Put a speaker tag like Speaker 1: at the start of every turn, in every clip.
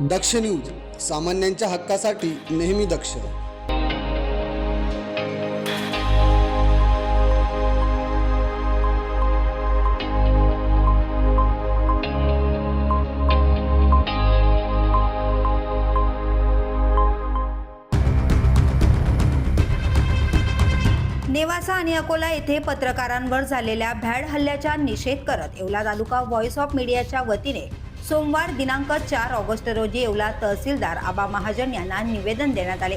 Speaker 1: दक्ष news सामान्यांच्या हक्कासाठी नेहमी दक्ष.
Speaker 2: नेवासा आणि अकोला येथे पत्रकारांवर झालेल्या भ्याड हल्ल्याचा निषेध करत येवला तालुका व्हॉइस ऑफ मीडियाच्या वतीने सोमवार दिनांक चार ऑगस्ट रोजी येवला तहसीलदार आबा महाजन यांना निवेदन देण्यात आले.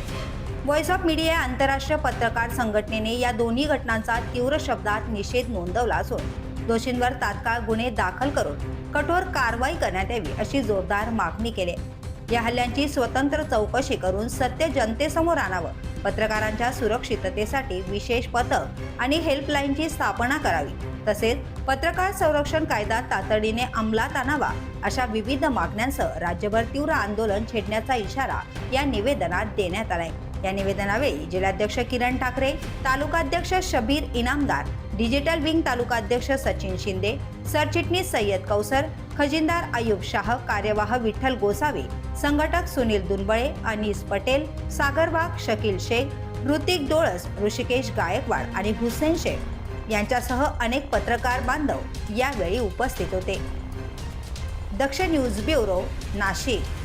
Speaker 2: व्हॉइस ऑफ मीडिया या आंतरराष्ट्रीय पत्रकार संघटनेने या दोन्ही घटनांचा तीव्र शब्दात निषेध नोंदवला असून दोषींवर तात्काळ गुन्हे दाखल करून कठोर कारवाई करण्यात यावी अशी जोरदार मागणी केली. या हल्ल्यांची स्वतंत्र चौकशी करून सत्य जनतेसमोर आणावं. पत्रकारांच्या सुरक्षिततेसाठी विशेष पथक आणि हेल्पलाईनची स्थापना करावी. तसेच पत्रकार संरक्षण कायदा तातडीने अंमलात आणावा अशा विविध मागण्यांसह राज्यभर तीव्र आंदोलन छेडण्याचा इशारा या निवेदनात देण्यात आलाय. या निवेदनावेळी जिल्हाध्यक्ष किरण ठाकरे तालुकाध्यक्ष शबीर इनामदार डिजिटल विंग तालुकाध्यक्ष सचिन शिंदे सरचिटणीस सय्यद कौसर खजिनदार अयुब शाह कार्यवाह विठ्ठल गोसावी संघटक सुनील दुनबळे अनिस पटेल सागर वाघ शकील शेख ऋतिक डोळस ऋषिकेश गायकवाड आणि हुसेन शेख यांच्यासह अनेक पत्रकार बांधव यावेळी उपस्थित होते. Daksh news bureau Nashik.